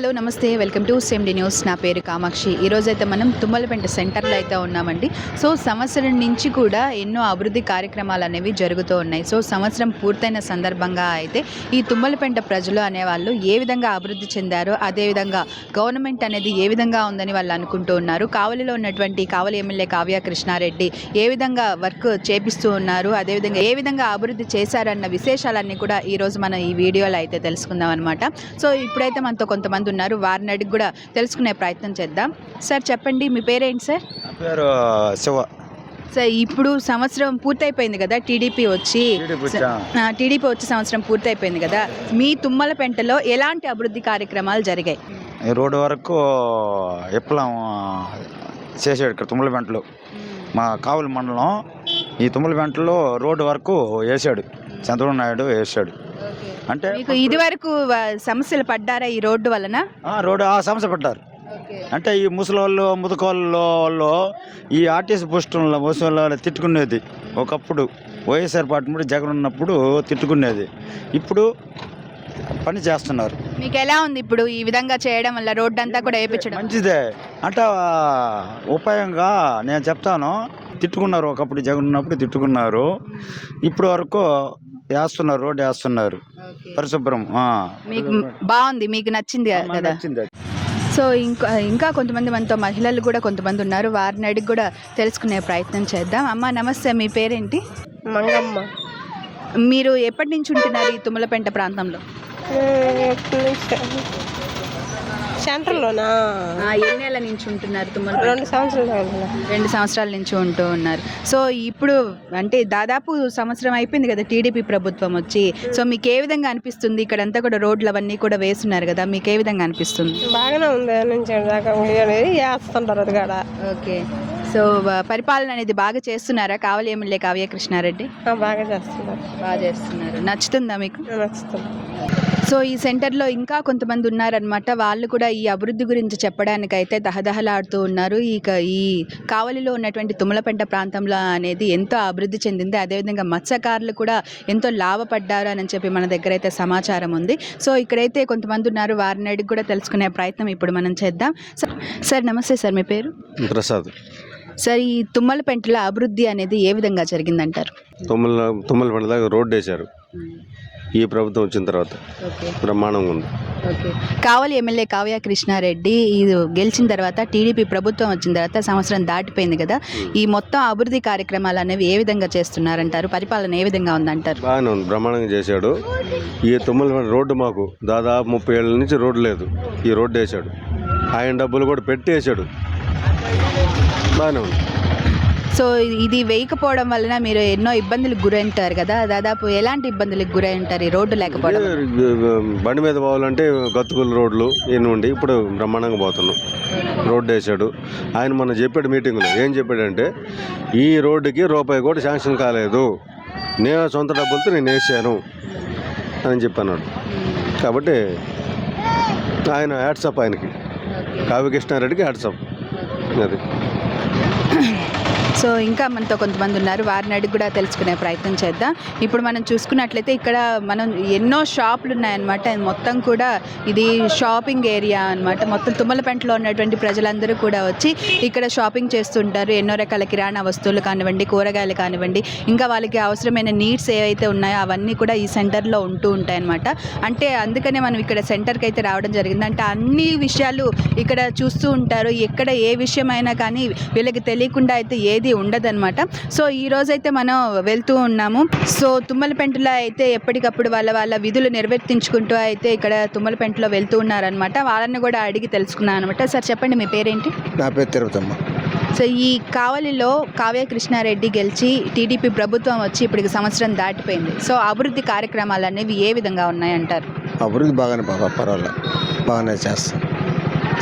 hello నమస్తే. Welcome to సేమ్డి news. నా పేరు కామాక్షి. ఈరోజైతే మనం తుమ్మలపేంట సెంటర్లో అయితే ఉన్నామండి. సో సంవత్సరం నుంచి కూడా ఎన్నో అభివృద్ధి కార్యక్రమాలు అనేవి జరుగుతూ ఉన్నాయి. సో సంవత్సరం పూర్తయిన సందర్భంగా అయితే ఈ తుమ్మలపేంట ప్రజలు అనేవాళ్ళు ఏ విధంగా అభివృద్ధి చెందారో అదేవిధంగా గవర్నమెంట్ అనేది ఏ విధంగా ఉందని వాళ్ళు అనుకుంటూ ఉన్నారు. కావలిలో ఉన్నటువంటి కావలి ఎమ్మెల్యే కావ్య కృష్ణారెడ్డి ఏ విధంగా వర్క్ చేపిస్తూ ఉన్నారు అదేవిధంగా ఏ విధంగా అభివృద్ధి చేశారన్న విశేషాలన్నీ కూడా ఈరోజు మనం ఈ వీడియోలో అయితే తెలుసుకుందాం అనమాట సో ఇప్పుడైతే మనతో కొంతమంది ఉన్నారు. వారిని అడిగి కూడా తెలుసుకునే ప్రయత్నం చేద్దాం. సార్ చెప్పండి మీ పేరేంటి సార్? పేరు శివ. సార్ ఇప్పుడు సంవత్సరం పూర్తయిపోయింది కదా టీడీపీ వచ్చి. టీడీపీ వచ్చా? సంవత్సరం పూర్తయిపోయింది కదా. మీ తుమ్మలపెంటలో ఎలాంటి అభివృద్ధి కార్యక్రమాలు జరిగాయి? ఈ రోడ్డు వరకు విప్లవం చేసాడు ఇక్కడ తుమ్మలపెంటలు మా కావుల మండలం ఈ తుమ్మలపెంటలో రోడ్డు వరకు వేసాడు. చంద్రబాబు నాయుడు వేసాడు. అంటే మీకు ఇది వరకు సమస్యలు పడ్డారా ఈ రోడ్డు వలన? రోడ్డు ఆ సమస్య పడ్డారు. అంటే ఈ ముసలోళ్ళు వాళ్ళు ఈ ఆర్టీసీ పోస్టుల్లో ముసలి తిట్టుకునేది. ఒకప్పుడు వైఎస్ఆర్ పార్టీ మీద జగన్ ఉన్నప్పుడు తిట్టుకునేది. ఇప్పుడు పని చేస్తున్నారు. మీకు ఎలా ఉంది ఇప్పుడు ఈ విధంగా చేయడం వల్ల రోడ్డు అంతా కూడా వేయించడం మంచిదే. అంటే ఉపాయంగా నేను చెప్తాను. తిట్టుకున్నారు ఒకప్పుడు జగన్ ఉన్నప్పుడు తిట్టుకున్నారు. ఇప్పుడు వరకు వేస్తున్నారు రోడ్డు వేస్తున్నారు. పరిశుభ్రం ఆ. మీకు బాగుంది మీకు నచ్చింది కదా? నచ్చింది. సో ఇంకా ఇంకా కొంతమంది మనతో మహిళలు కూడా కొంతమంది ఉన్నారు. వారిని అడిగి కూడా తెలుసుకునే ప్రయత్నం చేద్దాం. అమ్మ నమస్తే మీ పేరేంటి? మంగమ్మ. మీరు ఎప్పటి నుంచి ఉంటున్నారు ఈ తుమ్మలపెంట ప్రాంతంలో? సెంటర్లోనా? ఆ, ఎన్నేళ్ళ నుంచి ఉంటున్నారు తుమ్మల రెండు సంవత్సరాలు. రెండు సంవత్సరాల నుంచి ఉంటూ ఉన్నారు. సో ఇప్పుడు అంటే దాదాపు సంవత్సరం అయిపోయింది కదా టీడీపీ ప్రభుత్వం వచ్చి. సో మీకు ఏ విధంగా అనిపిస్తుంది? ఇక్కడంతా కూడా రోడ్లు అవన్నీ కూడా వేస్తున్నారు కదా మీకు ఏ విధంగా అనిపిస్తుంది? బాగానే ఉంది నుంచి దాకా అనేది వేస్తుంటారు అది కాడ. ఓకే. సో పరిపాలన అనేది బాగా చేస్తున్నారా? కావలి ఎమ్మెల్యే కావ్య కృష్ణారెడ్డి బాగా చేస్తున్నారు. బాగా చేస్తున్నారు. నచ్చుతుందా మీకు? నచ్చుతుంది. సో ఈ సెంటర్లో ఇంకా కొంతమంది ఉన్నారనమాట వాళ్ళు కూడా ఈ అభివృద్ధి గురించి చెప్పడానికైతే దహదహలాడుతూ ఉన్నారు. ఇక ఈ కావలిలో ఉన్నటువంటి తుమ్మలపెంట ప్రాంతంలో అనేది ఎంతో అభివృద్ధి చెందింది. అదేవిధంగా మత్స్యకారులు కూడా ఎంతో లాభపడ్డారు అని చెప్పి మన దగ్గర అయితే సమాచారం ఉంది. సో ఇక్కడైతే కొంతమంది ఉన్నారు. వారిని అడిగి కూడా తెలుసుకునే ప్రయత్నం ఇప్పుడు మనం చేద్దాం. సార్ సార్ నమస్తే సార్. మీ పేరు? ప్రసాద్. సార్ ఈ తుమ్మలపెంటలో అభివృద్ధి అనేది ఏ విధంగా జరిగిందంటారు? తుమ్మల తుమ్మల పంట దాకా రోడ్డు వేశారు. ఈ ప్రభుత్వం వచ్చిన తర్వాత బ్రహ్మాండంగా ఉంది. కావలి ఎమ్మెల్యే కావ్య కృష్ణారెడ్డి ఇది గెలిచిన తర్వాత టీడీపీ ప్రభుత్వం వచ్చిన తర్వాత సంవత్సరం దాటిపోయింది కదా. ఈ మొత్తం అభివృద్ధి కార్యక్రమాలు అనేవి ఏ విధంగా చేస్తున్నారంటారు? పరిపాలన ఏ విధంగా ఉందంటారు? బాగానే ఉంది. బ్రహ్మాండంగా చేశాడు. ఈ తుమ్మల రోడ్డు మాకు దాదాపు ముప్పై ఏళ్ళ నుంచి రోడ్డు లేదు. ఈ రోడ్డు వేశాడు. ఆయన డబ్బులు కూడా పెట్టి వేశాడు. బాగానే ఉంది సో ఇది వేయకపోవడం వలన మీరు ఎన్నో ఇబ్బందులకు గురైంటారు కదా. దాదాపు ఎలాంటి ఇబ్బందులకు గురై ఉంటారు ఈ రోడ్డు లేకపోవడం? బండి మీద పోవాలంటే గతుకుల రోడ్లు ఉండి ఇప్పుడు బ్రహ్మాండంగా పోతున్నాం. రోడ్డు వేశాడు ఆయన మొన్న చెప్పాడు మీటింగ్లో. ఏం చెప్పాడంటే ఈ రోడ్డుకి రూపాయి కూడా శాంక్షన్ కాలేదు. నేను సొంత డబ్బులతో నేను వేసాను అని చెప్పన్నాడు. కాబట్టి ఆయన హ్యాట్సప్ ఆయనకి. కావ్య కృష్ణారెడ్డికి హ్యాట్సప్. అది. సో ఇంకా మనతో కొంతమంది ఉన్నారు. వారిని అడిగి కూడా తెలుసుకునే ప్రయత్నం చేద్దాం. ఇప్పుడు మనం చూసుకున్నట్లయితే ఇక్కడ మనం ఎన్నో షాపులు ఉన్నాయన్నమాట. మొత్తం కూడా ఇది షాపింగ్ ఏరియా అన్నమాట. మొత్తం తుమ్మలపెంటలో ఉన్నటువంటి ప్రజలందరూ కూడా వచ్చి ఇక్కడ షాపింగ్ చేస్తుంటారు. ఎన్నో రకాల కిరాణా వస్తువులు కానివ్వండి కూరగాయలు కానివ్వండి ఇంకా వాళ్ళకి అవసరమైన నీడ్స్ ఏవైతే ఉన్నాయో అవన్నీ కూడా ఈ సెంటర్లో ఉంటూ ఉంటాయన్నమాట. అంటే అందుకనే మనం ఇక్కడ సెంటర్కి అయితే రావడం జరిగింది. అంటే అన్ని విషయాలు ఇక్కడ చూస్తూ ఉంటారు. ఎక్కడ ఏ విషయమైనా కానీ వీళ్ళకి తెలియకుండా అయితే ఏది ఉండదన్నమాట. సో ఈ రోజైతే మనం వెళ్తూ ఉన్నాము. సో తుమ్మలపెంటలో అయితే ఎప్పటికప్పుడు వాళ్ళ వాళ్ళ విధులు నిర్వర్తించుకుంటూ అయితే ఇక్కడ తుమ్మలపెంటలో వెళ్తూ ఉన్నారనమాట వాళ్ళని కూడా అడిగి తెలుసుకున్నాను అనమాట సార్ చెప్పండి మీ పేరేంటి? నా పేరు తిరుపతమ్మ. సో ఈ కావలిలో కావ్య కృష్ణారెడ్డి గెలిచి టీడీపీ ప్రభుత్వం వచ్చి ఇప్పటికి సంవత్సరం దాటిపోయింది. సో అభివృద్ధి కార్యక్రమాలు అనేవి ఏ విధంగా ఉన్నాయంటారు? అభివృద్ధి బాగానే బాగా పర్వాలేదు బాగానే చేస్తాం.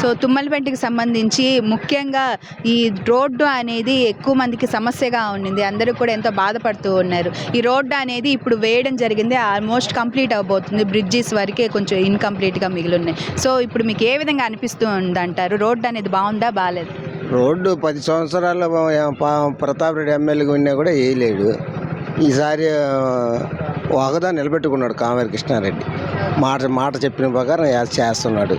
సో తుమ్మలపెంటికి సంబంధించి ముఖ్యంగా ఈ రోడ్డు అనేది ఎక్కువ మందికి సమస్యగా ఉండింది. అందరూ కూడా ఎంతో బాధపడుతూ ఉన్నారు. ఈ రోడ్డు అనేది ఇప్పుడు వేయడం జరిగింది. ఆల్మోస్ట్ కంప్లీట్ అవబోతుంది బ్రిడ్జెస్ వరకే కొంచెం ఇన్కంప్లీట్గా మిగిలి ఉన్నాయి సో ఇప్పుడు మీకు ఏ విధంగా అనిపిస్తూ ఉందంటారు? రోడ్డు అనేది బాగుందా? బాగాలేదు రోడ్డు పది సంవత్సరాల ప్రతాప్ రెడ్డి ఎమ్మెల్యేగా ఉన్నా కూడా వేయలేడు. ఈసారి ఒకదా నిలబెట్టుకున్నాడు కామేరి కృష్ణారెడ్డి. మాట మాట చెప్పిన ప్రకారం చేస్తున్నాడు.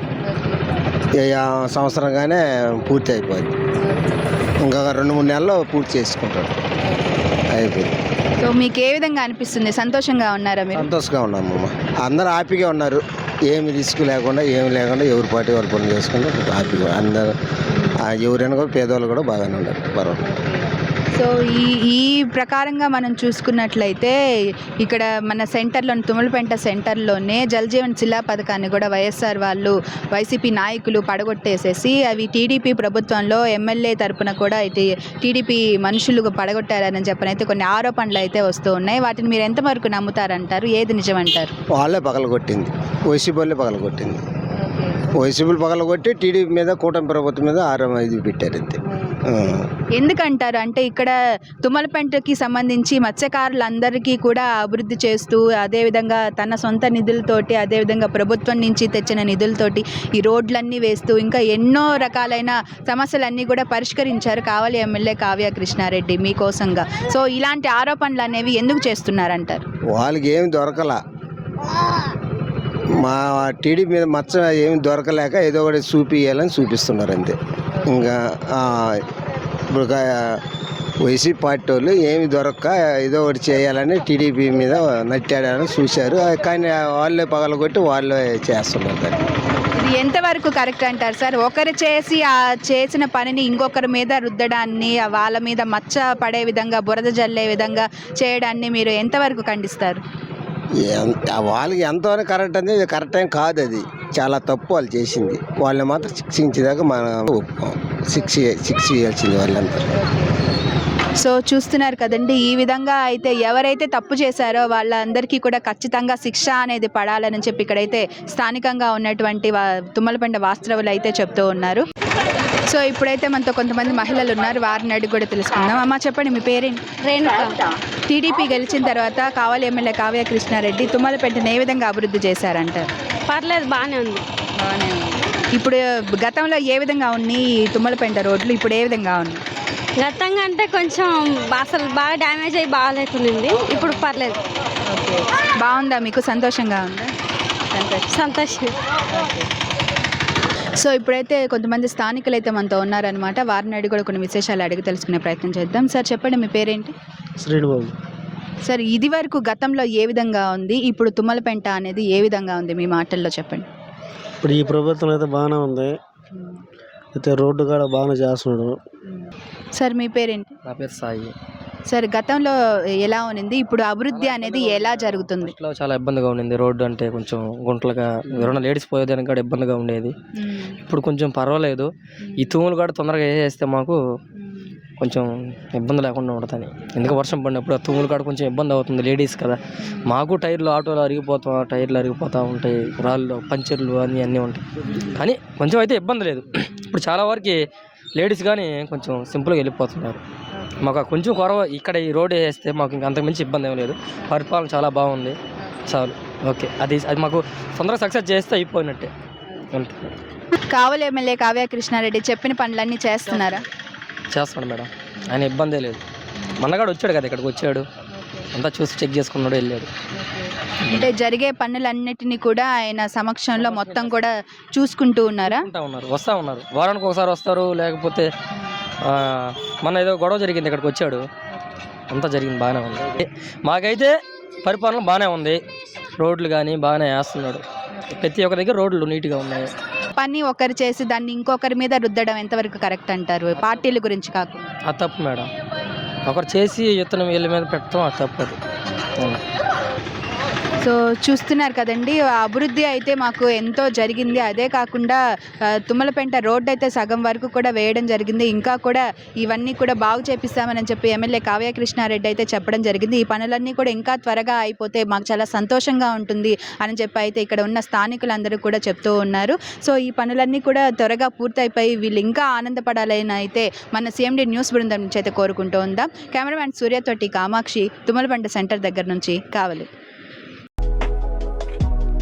సంవత్సరంగానే పూర్తి అయిపోయింది. ఇంకా రెండు మూడు నెలల్లో పూర్తి చేసుకుంటాడు. అయిపోయింది. సో మీకు ఏ విధంగా అనిపిస్తుంది? సంతోషంగా ఉన్నారా మీరు? సంతోషంగా ఉన్నాము అందరూ హ్యాపీగా ఉన్నారు. ఏమి రిస్క్ లేకుండా ఏమి లేకుండా ఎవరి పార్టీ వారి పనులు చేసుకుంటూ హ్యాపీగా. అందరూ ఎవరైనా కూడా పేదవాళ్ళు కూడా బాగానే ఉన్నారు. పర్వాలేదు. సో ఈ ఈ ప్రకారంగా మనం చూసుకున్నట్లయితే ఇక్కడ మన సెంటర్లో తుమ్మలపెంట సెంటర్లోనే జలజీవన్ జిల్లా పథకాన్ని కూడా వైఎస్ఆర్ వాళ్ళు వైసీపీ నాయకులు పడగొట్టేసేసి అవి టీడీపీ ప్రభుత్వంలో ఎమ్మెల్యే తరపున కూడా ఇటు టీడీపీ మనుషులు పడగొట్టారని చెప్పనైతే కొన్ని ఆరోపణలు అయితే వస్తూ ఉన్నాయి. వాటిని మీరు ఎంతవరకు నమ్ముతారంటారు? ఏది నిజమంటారు? వాళ్ళే పగలగొట్టింది. వైసీపీ వాళ్ళే పగలగొట్టింది. వైసీపీలు పగలగొట్టి టీడీపీ మీద కూటమి ప్రభుత్వం మీద ఆరో ఇది పెట్టారు అంతే. ఎందుకంటారు? అంటే ఇక్కడ తుమ్మలపెంటకి సంబంధించి మత్స్యకారులందరికీ కూడా అభివృద్ధి చేస్తూ అదేవిధంగా తన సొంత నిధులతోటి అదేవిధంగా ప్రభుత్వం నుంచి తెచ్చిన నిధులతోటి ఈ రోడ్లన్నీ వేస్తూ ఇంకా ఎన్నో రకాలైన సమస్యలన్నీ కూడా పరిష్కరించారు కావాలి ఎమ్మెల్యే కావ్య కృష్ణారెడ్డి మీకోసంగా. సో ఇలాంటి ఆరోపణలు అనేవి ఎందుకు చేస్తున్నారంటారు? వాళ్ళకి ఏమి దొరకల. మా టీడీపీ మీద మచ్చ ఏమి దొరకలేక ఏదో ఒకటి చూపియాలని చూపిస్తున్నారు అంతే. ఇంకా ఇప్పుడు వైసీపీ పార్టీ వాళ్ళు ఏమి దొరక్క ఏదో ఒకటి చేయాలని టీడీపీ మీద నట్టాడని చూశారు. కానీ వాళ్ళే పగలగొట్టి వాళ్ళే చేస్తున్నారు దాన్ని. ఇది ఎంతవరకు కరెక్ట్ అంటారు సార్? ఒకరు చేసి ఆ చేసిన పనిని ఇంకొకరి మీద రుద్దడాన్ని వాళ్ళ మీద మచ్చ పడే విధంగా బురద జల్లే విధంగా చేయడాన్ని మీరు ఎంతవరకు ఖండిస్తారు? వాళ్ళకి ఎంతవరకు కరెక్ట్ అనేది కరెక్ట్ ఏం కాదు అది. చాలా తప్పు వాళ్ళు చేసింది. వాళ్ళని మాత్రం శిక్షించేదాకా మనం ఒప్పుకోం. శిక్ష శిక్ష చేయాల్సింది వాళ్ళంతా సో చూస్తున్నారు కదండి ఈ విధంగా అయితే ఎవరైతే తప్పు చేశారో వాళ్ళందరికీ కూడా ఖచ్చితంగా శిక్ష అనేది పడాలని చెప్పి ఇక్కడైతే స్థానికంగా ఉన్నటువంటి తుమ్మలపండ వాస్తవులు అయితే చెప్తూ ఉన్నారు. సో ఇప్పుడైతే మనతో కొంతమంది మహిళలు ఉన్నారు. వారిని అడిగి కూడా తెలుసుకుందాం. అమ్మ చెప్పండి మీ పేరేంటి? రేణుక. టీడీపీ గెలిచిన తర్వాత కావాలి ఎమ్మెల్యే కావ్య కృష్ణారెడ్డి తుమ్మలపెంటను ఏ విధంగా అభివృద్ధి చేశారంటారు? పర్లేదు బాగానే ఉంది. ఇప్పుడు గతంలో ఏ విధంగా ఉన్నాయి ఈ తుమ్మలపెంట రోడ్లు? ఇప్పుడు ఏ విధంగా ఉన్నాయి? గతంగా అంటే కొంచెం అసలు బాగా డ్యామేజ్ అయ్యి బాగాలేకునింది ఇప్పుడు పర్లేదు. బాగుందా మీకు? సంతోషంగా ఉందా? సంతోషం. సో ఇప్పుడైతే కొంతమంది స్థానికులు అయితే మనతో ఉన్నారనమాట వారిని అడిగి కూడా కొన్ని విశేషాలు అడిగి తెలుసుకునే ప్రయత్నం చేద్దాం. సార్ చెప్పండి మీ పేరేంటి? శ్రీనిబాబు. సార్ ఇది వరకు గతంలో ఏ విధంగా ఉంది? ఇప్పుడు తుమ్మలపెంట అనేది ఏ విధంగా ఉంది? మీ మాటల్లో చెప్పండి. ఇప్పుడు ఈ ప్రభుత్వం అయితే బాగానే ఉంది. అయితే రోడ్డు కూడా బాగానే చేస్తున్నాడు. సార్ మీ పేరేంటి? నా పేరు సాయి. సార్ గతంలో ఎలా ఉన్నింది? ఇప్పుడు అభివృద్ధి అనేది ఎలా జరుగుతుంది? ఫస్ట్లో చాలా ఇబ్బందిగా ఉండింది రోడ్డు అంటే కొంచెం గుంటలుగా ఎవరైనా లేడీస్ పోయేదానికి కూడా ఇబ్బందిగా ఉండేది. ఇప్పుడు కొంచెం పర్వాలేదు. ఈ తూములు కూడా తొందరగా వేసేస్తే మాకు కొంచెం ఇబ్బంది లేకుండా ఉంటుంది ఎందుకు వర్షం పడినప్పుడు ఆ తూములు కూడా కొంచెం ఇబ్బంది అవుతుంది లేడీస్ కదా. మాకు టైర్లు ఆటోలు అరిగిపోతాం టైర్లు అరిగిపోతూ ఉంటాయి. రాళ్ళు పంచర్లు అన్నీ అన్నీ ఉంటాయి. కానీ కొంచెం అయితే ఇబ్బంది లేదు. ఇప్పుడు చాలా వరకు లేడీస్ కానీ కొంచెం సింపుల్గా వెళ్ళిపోతున్నారు. మాకు కొంచెం కొరవ ఇక్కడ ఈ రోడ్ వేస్తే మాకు ఇంక అంతకుమించి ఇబ్బంది ఏం లేదు. పరిపాలన చాలా బాగుంది. చాలు. ఓకే. అది అది మాకు తొందరగా సక్సెస్ చేస్తే అయిపోయినట్టే. అంతే. కావలి ఎమ్మెల్యే కావ్య కృష్ణారెడ్డి చెప్పిన పనులన్నీ చేస్తున్నారా? చేస్తున్నాడు మేడం. ఆయన ఇబ్బందే లేదు. మొన్నగాడు వచ్చాడు కదా ఇక్కడికి వచ్చాడు. అంతా చూసి చెక్ చేసుకున్నాడు వెళ్ళాడు. అంటే జరిగే పనులన్నిటినీ కూడా ఆయన సమక్షంలో మొత్తం కూడా చూసుకుంటూ ఉన్నారా? ఉంటా ఉన్నారు. వస్తూ ఉన్నారు. వారానికి ఒకసారి వస్తారు లేకపోతే మొన్న ఏదో గొడవ జరిగింది ఇక్కడికి వచ్చాడు. అంతా జరిగింది బాగానే ఉంది. మాకైతే పరిపాలన బాగానే ఉంది. రోడ్లు కానీ బాగానే వేస్తున్నాడు. ప్రతి ఒక్క దగ్గర రోడ్లు నీట్గా ఉన్నాయి. పని ఒకరు చేసి దాన్ని ఇంకొకరి మీద రుద్దడం ఎంతవరకు కరెక్ట్ అంటారు? పార్టీల గురించి కాకుండా. అది తప్పు మేడం. ఒకరు చేసి ఇతను వీళ్ళ మీద పెట్టడం అది తప్పు అది. అవును. సో చూస్తున్నారు కదండి అభివృద్ధి అయితే మాకు ఎంతో జరిగింది. అదే కాకుండా తుమ్మలపెంట రోడ్డు అయితే సగం వరకు కూడా వేయడం జరిగింది. ఇంకా కూడా ఇవన్నీ కూడా బాగు చేపిస్తామని చెప్పి ఎమ్మెల్యే కావ్య కృష్ణారెడ్డి అయితే చెప్పడం జరిగింది. ఈ పనులన్నీ కూడా ఇంకా త్వరగా అయిపోతే మాకు చాలా సంతోషంగా ఉంటుంది అని చెప్పి అయితే ఇక్కడ ఉన్న స్థానికులందరూ కూడా చెప్తూ ఉన్నారు. సో ఈ పనులన్నీ కూడా త్వరగా పూర్తయిపోయి వీళ్ళు ఇంకా ఆనందపడాలని అయితే మన సిఎండి న్యూస్ బృందం నుంచి అయితే కోరుకుంటూ ఉందాం. కెమెరామ్యాన్ సూర్యతోటి కామాక్షి తుమ్మలపెంట సెంటర్ దగ్గర నుంచి Kavali.